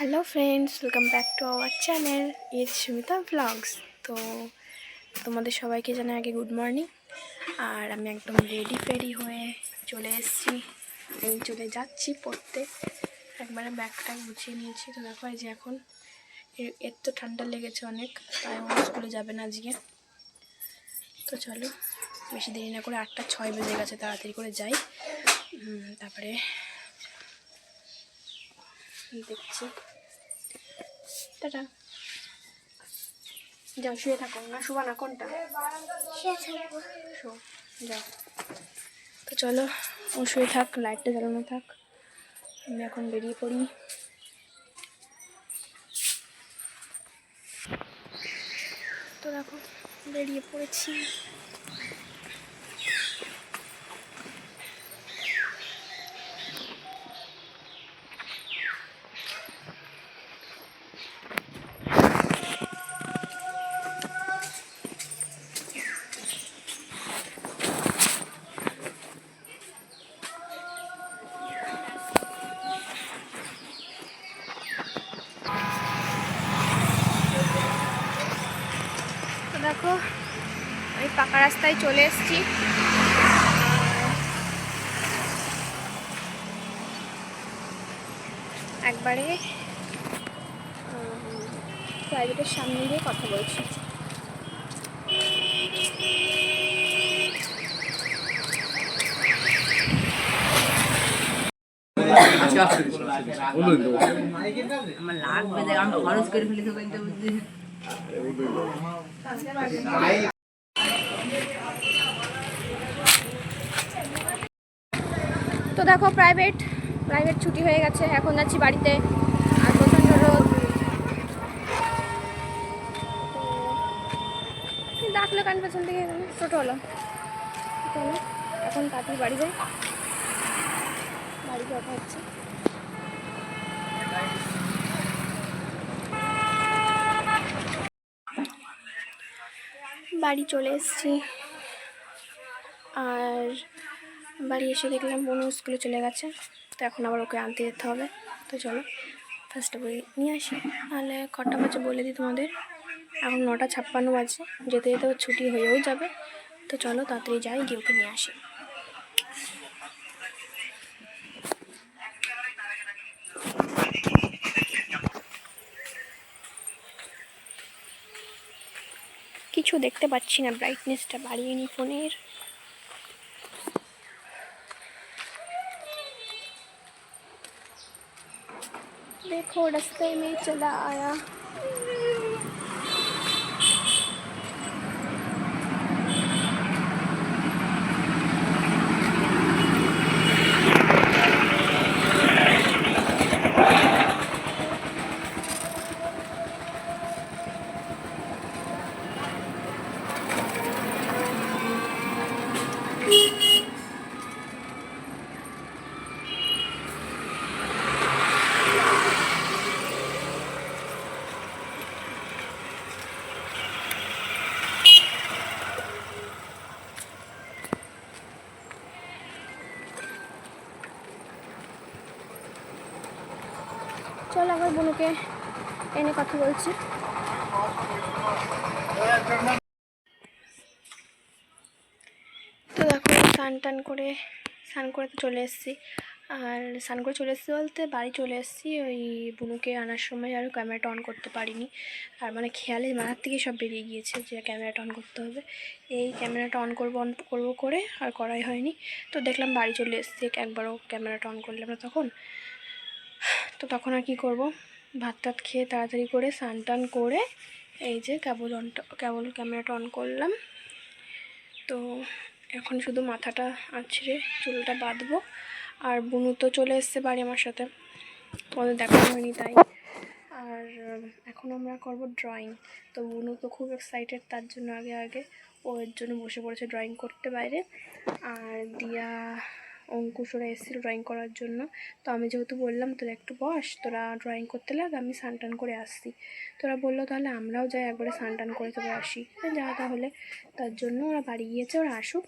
Hello friends welcome back to our channel eat Sumita blogs তো তোমাদের সবাইকে জানাই আগে গুড মর্নিং আর আমি একদম রেডি ফেডি হয়ে চলে এসেছি। আমি চলে যাচ্ছি পড়তে। একবারে ব্যাগটা গুছিয়ে নিয়েছি। তো দেখো যে এখন এর তো ঠান্ডা লেগেছে অনেক, তাই আমার স্কুলে যাবে না আজকে। তো চলো, বেশি দেরি না করে আটটা ছয় বেজে গেছে, তাড়াতাড়ি করে যাই। তারপরে দেখছি। টাটা। যাও শুয়ে থাকো। না শুবা না কোনটা? শো যাও। তো চলো ও শুয়ে থাক লাইটটা জ্বালানো থাক। আমি এখন বেরিয়ে পড়ি। তো দেখো বেরিয়ে পড়েছি তো দেখো আমি পাকা রাস্তায় চলে এসেছি। একবারে প্রাইভেটের সামনে গিয়ে কথা বলছি। আমার লাগবে দেখ আমি খরচ করে ফেলি তো কিন্তু বুঝলি। তো দেখো প্রাইভেট প্রাইভেট ছুটি হয়ে গেছে। এখন যাচ্ছি বাড়িতে। আর প্রচণ্ড রোদ ডাকলো কান পেছন থেকে টোটো হলো। এখন তাড়াতাড়ি বাড়ি যাই। বাড়ি কথা হচ্ছে। বাড়ি চলে এসেছি। আর বাড়ি এসে দেখলাম বোনও স্কুলে চলে গেছে। তো এখন আবার ওকে আনতে যেতে হবে। তো চলো ফার্স্ট বই নিয়ে আসি। তাহলে কটা বাজে বলে দিই তোমাদের? এখন নটা ছাপ্পান্ন বাজে। যেতে যেতে ছুটি হয়েও যাবে। তো চলো, তাড়াতাড়ি যাই, গিয়ে ওকে নিয়ে আসি। কিছু দেখতে পাচ্ছি না ব্রাইটনেসটা বাড়িয়ে নি ফোনের देखो रास्ते में चला आया বোনকে এনে কথা বলছি। তো দেখো, স্নান টান করে, স্নান করে তো চলে এসেছি। আর স্নান করে চলে এসেছি বলতে বাড়ি চলে এসেছি। ওই বুনুকে আনার সময় আর ক্যামেরাটা অন করতে পারিনি। আর মানে খেয়ালে মাথার থেকে সব বেরিয়ে গিয়েছে যে ক্যামেরাটা অন করতে হবে। এই ক্যামেরাটা অন করব অন করব করে আর করাই হয়নি। তো দেখলাম বাড়ি চলে এসেছি। একবারও ক্যামেরাটা অন করলাম না তখন। তো তখন আর কি করব? ভাত টাত খেয়ে তাড়াতাড়ি করে স্নান টান করে এই যে কেবল অন কেবল ক্যামেরাটা অন করলাম। তো এখন শুধু মাথাটা আছড়ে চুলটা বাঁধবো। আর বুনু তো চলে এসছে বাড়ি আমার সাথে। তোমাদের দেখা হয়নি তাই। আর এখন আমরা করব ড্রয়িং তো বুনু তো খুব এক্সাইটেড তার জন্য আগে আগে। ওর জন্য বসে পড়েছে ড্রয়িং করতে বাইরে। আর দিয়া অঙ্কুশ ওরা এসেছিল ড্রয়িং করার জন্য। তো আমি যেহেতু বললাম, তোরা একটু বস, তোরা ড্রয়িং করতে লাগ, আমি সানটান করে আসছি। তোরা বলল, তাহলে আমরাও যাই একবারে সানটান করে তোরা আসি। যা তাহলে। তার জন্য ওরা বাড়ি গিয়েছে, ওরা আসুক।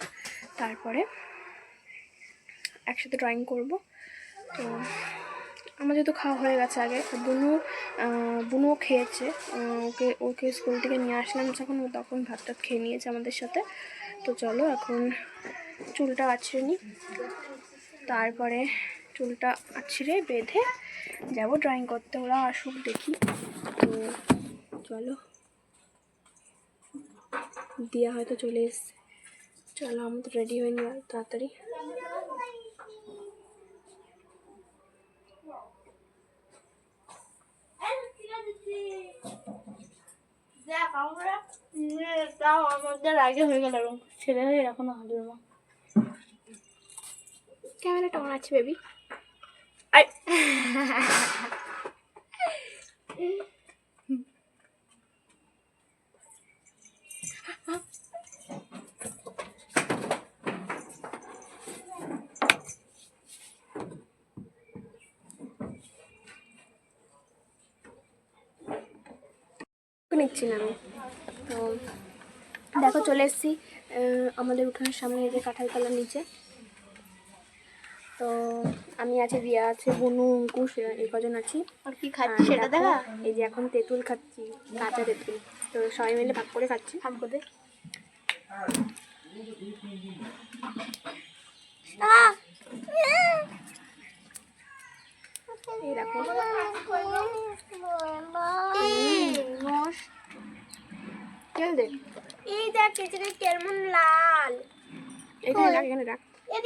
তারপরে একসাথে ড্রয়িং করব। তো আমার যেহেতু খাওয়া হয়ে গেছে আগে বুনু বুনুও খেয়েছে। ওকে ওকে স্কুল থেকে নিয়ে আসলাম যখন, ও তখন ভাত টাত খেয়ে নিয়েছে আমাদের সাথে। তো চলো, এখন চুলটা আছড়ে নিই তারপরে চুলটা আছড়ে বেঁধে যাব ড্রয়িং করতে। ওরা আসুক দেখি। তো চলো। দিয়া হয়তো চলে এসছে। চলো, আমি তো রেডি হয়ে নিই তাড়াতাড়ি। দেখ, আমরা আমাদের আগে হয়ে গেল। ছেলে হয়ে এখনও হবে না। ক্যামেরাটা অন আছে বেবি আই নিচ্ছি না আমি তো দেখো চলে এসেছি আমাদের উঠানের সামনে এই যে কাঁঠাল তলার নিচে। তো আমি আছি দিয়া আছে বনু অঙ্কুশ এই কজন আছি। আর কি খাচ্ছি সেটা দেখা? এই যে এখন তেঁতুল খাচ্ছি কাঁচা তেঁতুল। তো সবাই মিলে ভাগ করে খাচ্ছি। ভাগ করে এই দেখো। দে। এই দেখ কেমন লাল। এখানে রাখ এখানে রাখ। এ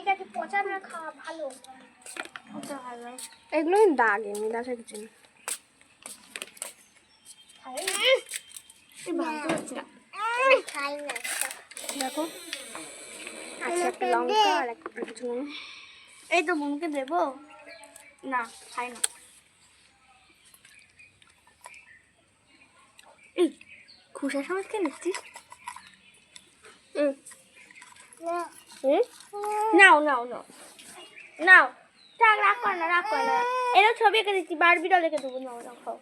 দিয়া এইটাকে পচা না খাওয়া ভালো? ওটা ভালো। এগুলো দাগ এমনি দাগ কিছু না। এই ভাবতে পারছি না খাই না। দেখো। আচ্ছা একটা লঙ্কা আর কিছু এই তো বোনকে দেবো। না খাই না। এই খুশা সমাজ কে নিচ্ছিস? হুম নাও নাও নাও। নাও। থাক রাখ কর না, রাখ কর না। এরকম ছবি এঁকে দিচ্ছি বারবি ডল এঁকে দেবো। নাও নাও, খাও।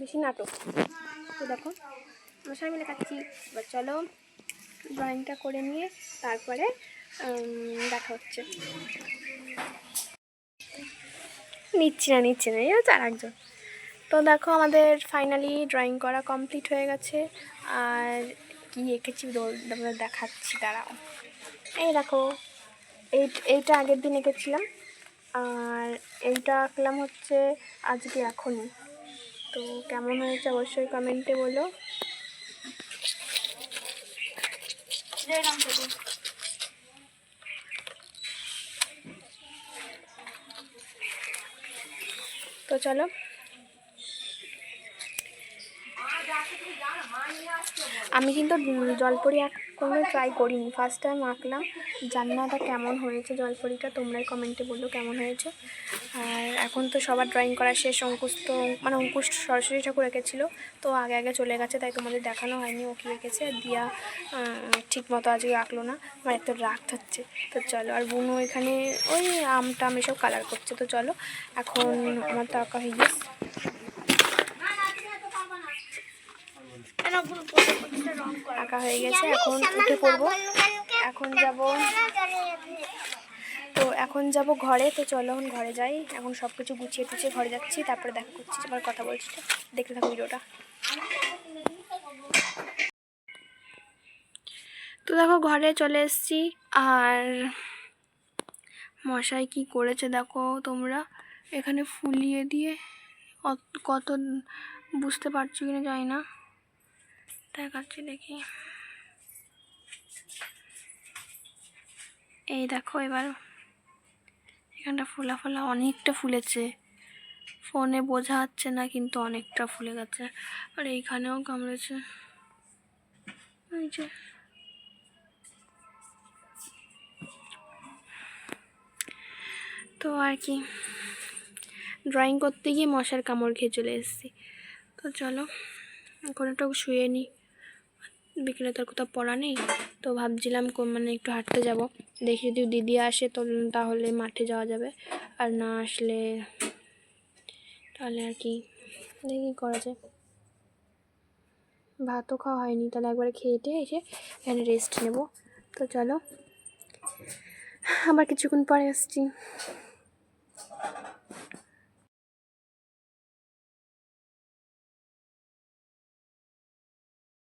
বেশি নাটক। দেখো, আমরা সবাই মিলে খাচ্ছি। এবার চলো ড্রয়িংটা করে নিয়ে তারপরে দেখা হচ্ছে। নিচ্ছি না নিচ্ছি না, এই আর একজন তো দেখো, আমাদের ফাইনালি ড্রয়িং করা কমপ্লিট হয়ে গেছে। আর কি এঁকেছি তোমরা দেখাচ্ছি, দাঁড়াও। এই দেখো, এই, এইটা আগের দিন এঁকেছিলাম, আর এইটা আঁকলাম হচ্ছে আজকে এখনই। তো কেমন হয়েছে অবশ্যই কমেন্টে বলো। তো চলো আমি কিন্তু জলপরি কোনো ট্রাই করিনি। ফার্স্ট টাইম আঁকলাম। জানি না এটা কেমন হয়েছে জলপরিটা, তোমরাই কমেন্টে বলল কেমন হয়েছে। আর এখন তো সবার ড্রয়িং করা শেষ, অঙ্কুশ তো মানে অঙ্কুশ সরস্বতী ঠাকুর এঁকেছিল, তো আগে আগে চলে গেছে, তাই তোমাদের দেখানো হয়নি ও কি এঁকেছে। আর দিয়া ঠিক মতো আজকে আঁকলো না, আমার এত রাগ থাকছে। তো চলো, আর বুনু এখানে ওই আম টাম এসব কালার করছে, তো চলো, এখন আমার তো আঁকা হয়ে গেছে। আঁকা হয়ে গেছে এখন উঠে পড়ব। এখন যাব। তো এখন যাব ঘরে তো চলো এখন ঘরে যাই। এখন সব কিছু গুছিয়ে টুছিয়ে ঘরে যাচ্ছি তারপরে দেখা করছি আবার কথা বলছি। তো। দেখতে থাকো ভিডিওটা। তো দেখো ঘরে চলে এসেছি আর মশাই কি করেছে দেখো তোমরা? এখানে ফুলিয়ে দিয়ে কত বুঝতে পারছ কিনা জানি না। দেখাচ্ছি দেখি। এই দেখো এবার এখানটা ফোলা ফোলা অনেকটা ফুলেছে। ফোনে বোঝা যাচ্ছে না কিন্তু অনেকটা ফুলে গেছে। আর এইখানেও কামড়েছে। যে। তো আর কি ড্রয়িং করতে গিয়ে মশার কামড় খেয়ে চলে এসেছি। তো চলো, এখন একটু শুয়ে নিই বিকেলে তো আর কোথাও পড়া নেই। তো ভাবছিলাম মানে একটু হাঁটতে যাব। দেখি যদি দিদি আসে তো তাহলে মাঠে যাওয়া যাবে। আর না আসলে তাহলে আর কি দেখি করা যায়। ভাতও খাওয়া হয়নি, তাহলে একবারে খেয়ে টেয়ে এসে এখানে রেস্ট নেব। তো চলো, আবার কিছুক্ষণ পরে আসছি।